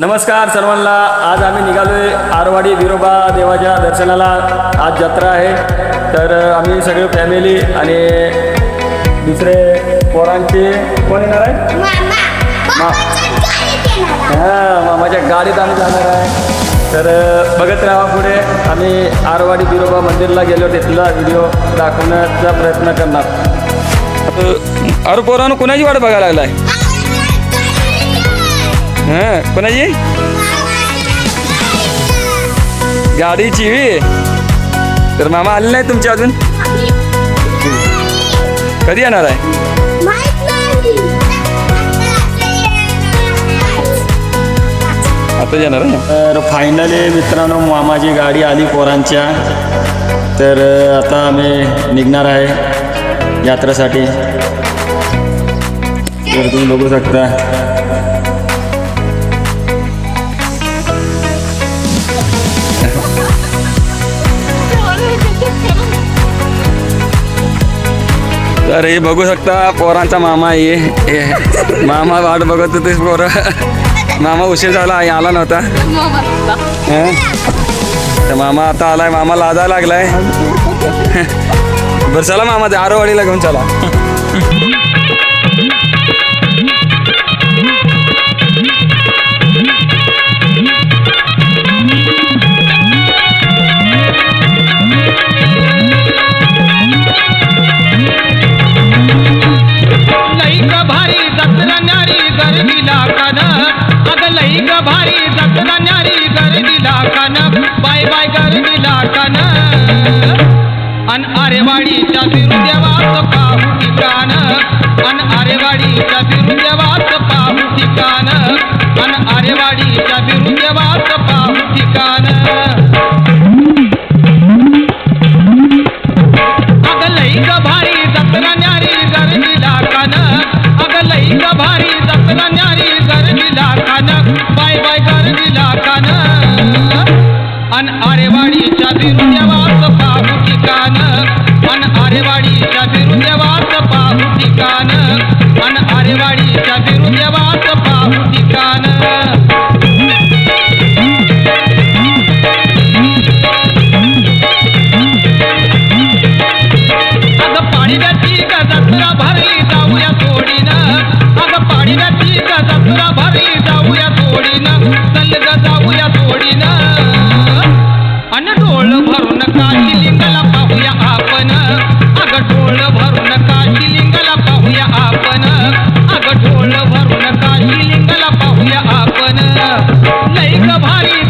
नमस्कार सर्वांना. आज आम्ही निघालोय आरवाडी विरोबा देवाच्या दर्शनाला. आज जत्रा आहे. तर आम्ही सगळे फॅमिली आणि दुसरे पोरांचे कोण येणार आहे? आहे. हां मामाच्या गाडीत आम्ही जाणार आहे. तर बघत राहा पुढे. आम्ही आरवाडी बिरोबा मंदिरला गेलो. तिथला व्हिडिओ दाखवण्याचा प्रयत्न करणार. अरे पोरानं कोणाची वाट बघायला लागलाय? हां कोणाची गाडीची वी तर मामा आले नाही तुमच्या अजून कधी येणार आहे आता येणार आहे तर फायनली मित्रांनो मामाची गाडी आली पोरांच्या. तर आता आम्ही निघणार आहे यात्रेसाठी. तर तुम्ही बघू शकता. तर हे बघू शकता पोरांचा मामा आहे. हे मामा वाट बघत होते पोरं. मामा उशीर झाला आला नव्हता? तर मामा आता आलाय मामा लाजायला लागलाय. बरं चला मामा आरोवाडीला घेऊन चला. भारी जत्रा न्यारी गर्दीला कान. बाय बाय गर्दीला कान. अन आरेवाडीच्या बिरुदेवाच पाहू ठिकाण अन आरेवाडीच्या बिरुदेवाच पाहू ठिकाण बाय गर्दीला कान. अन आरेवाडीच्या बिरुदेवास पाहू ठिकाण. अन आरेवाडीच्या बिरुदेवास पाहू ठिकाण. अन आरेवाडी भारी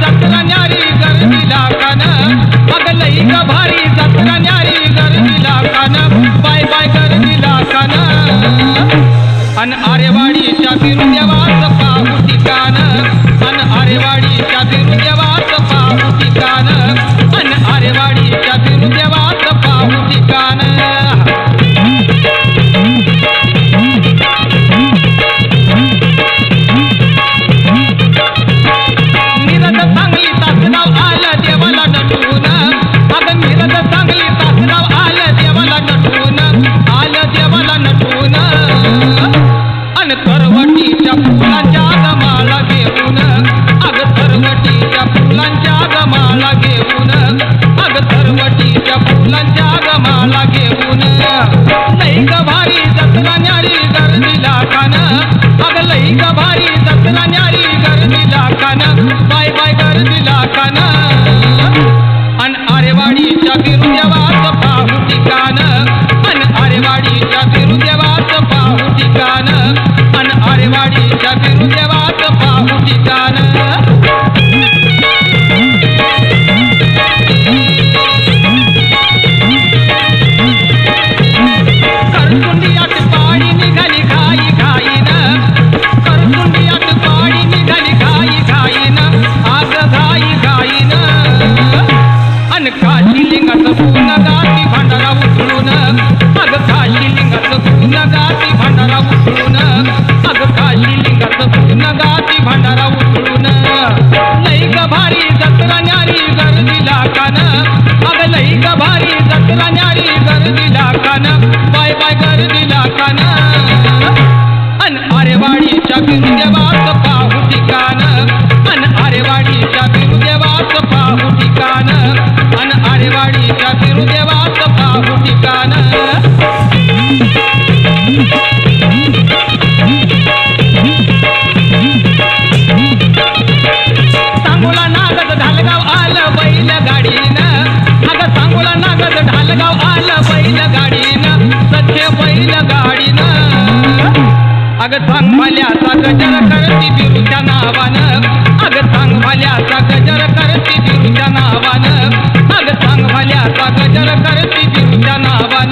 विठ्ठल करती दिवच्या नावान.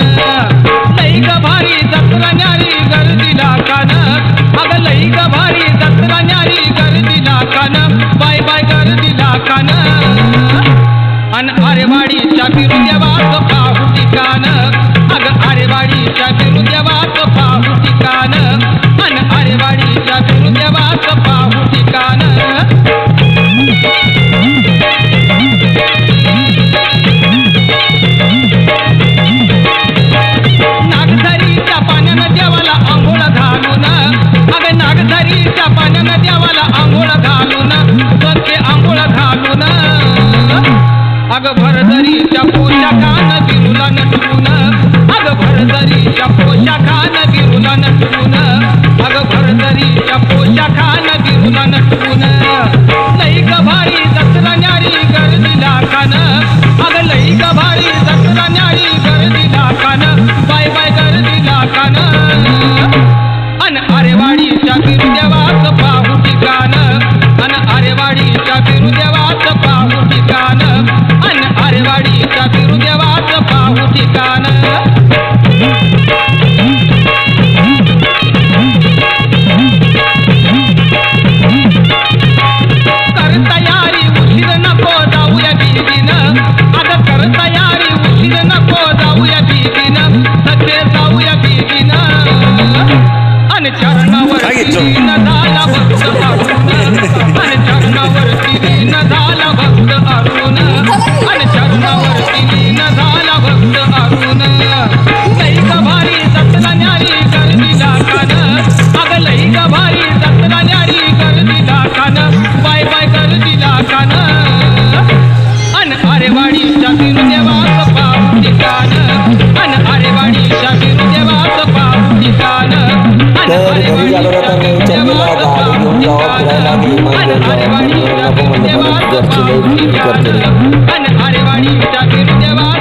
लई ग भारी जत्रा न्यारी गर्दीला कान. अग लई ग भारी जत्रा न्यारी गर्दीला कान. बाय बाय गर्दीला कान. अन भरदरीच्या पोषकान दिरुला नटून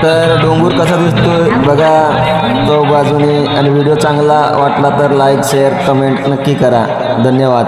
तर डोंगर कसा दिसतो बघा तो बाजूने आणि व्हिडिओ चांगला वाटला तर लाईक शेअर कमेंट नक्की करा. धन्यवाद.